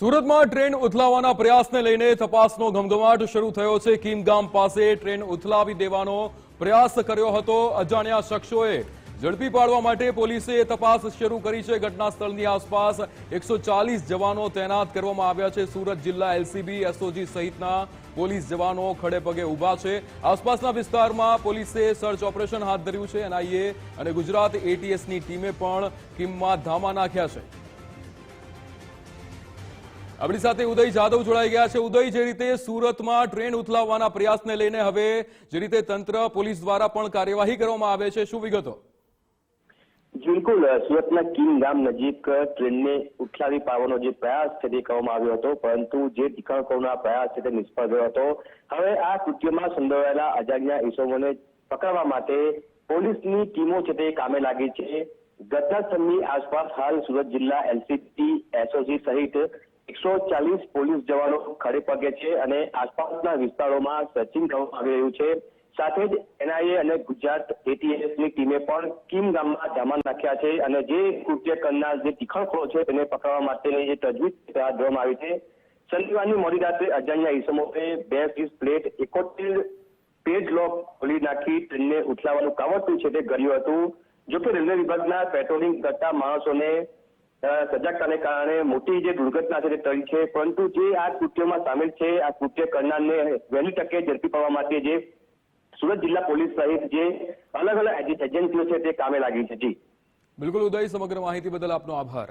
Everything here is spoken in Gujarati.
સુરતમાં ટ્રેન ઉથલાવવાના પ્રયાસને લઈને તપાસનો ગમગમાટ શરૂ થયો છે. કીમગામ પાસે ટ્રેન ઉથલાવી દેવાનો પ્રયાસ કર્યો હતો. અજાણ્યા શખ્સોએ ઝડપી પાડવા માટે પોલીસે તપાસ શરૂ કરી છે. ઘટના આસપાસ એકસો જવાનો તૈનાત કરવામાં આવ્યા છે. સુરત જિલ્લા એલસીબી, એસઓજી સહિતના પોલીસ જવાનો ખડે પગે ઊભા છે. આસપાસના વિસ્તારમાં પોલીસે સર્ચ ઓપરેશન હાથ ધર્યું છે. એનઆઈએ અને ગુજરાત એટીએસની ટીમે પણ કીમમાં ધામા નાખ્યા છે. આપણી સાથે ઉદય જાદવ જોડાઈ ગયા છે. ઉદય, જે રીતે સુરતમાં ટ્રેન ઉથલાવવાના પ્રયાસને લઈને હવે જે રીતે તંત્ર, પોલીસ દ્વારા પણ કાર્યવાહી કરવામાં આવે છે, શું વિગતો? બિલકુલ સુરતના કીમ ગામ નજીક ટ્રેનને ઉઠલાવી પાવાનો જે પ્રયાસ છે તે કરવામાં આવ્યો હતો, પરંતુ જે ટીકણકોના પ્રયાસ છે તે નિષ્ફળ ગયો હતો. હવે આ કૃત્યમાં સંડોવાયેલા અજાણ્યા ઈસમોને પકડવા માટે પોલીસની ટીમો છે તે કામે લાગી છે. ઘટનાસ્થળની આસપાસ હાલ સુરત જિલ્લા એલસીટી એસઓસી સહિત એકસો ચાલીસ પોલીસ જવાનો ખડે પગે છે અને આસપાસના વિસ્તારોમાં સર્ચિંગ કરવામાં આવી રહ્યું છે. સાથે જ એનઆઈએ અને ગુજરાત એટીએસની ટીમે પણ કીમ ગામમાં ધામા નાખ્યા છે અને જે કૃત્ય કરનાર જે તીખણખોરો છે તેને પકડવા માટેની જે તજવીજ હાથ ધરવામાં આવી છે. શનિવારની મોડી રાત્રે અજાણ્યા ઈસમોએ બે ત્રીસ પ્લેટ, એકોતેર પેજ લોક ખોલી નાખી ટ્રેનને ઉથલાવવાનું કાવતરું છે તે કર્યું હતું. જો કે રેલવે વિભાગના પેટ્રોલિંગ કરતા માણસોને સજાગતાને કારણે મોટી જે દુર્ઘટના છે તે ટળી છે. પરંતુ જે આ કૃત્યમાં સામેલ છે, આ કૃત્ય કરનારને વહેલી તકે ઝડપી પાડવા માટે જે સુરત જિલ્લા પોલીસ સહિત જે અલગ અલગ એજન્સીઓ છે તે કામે લાગી છે. જી. બિલકુલ ઉદય, સમગ્ર માહિતી બદલ આપનો આભાર.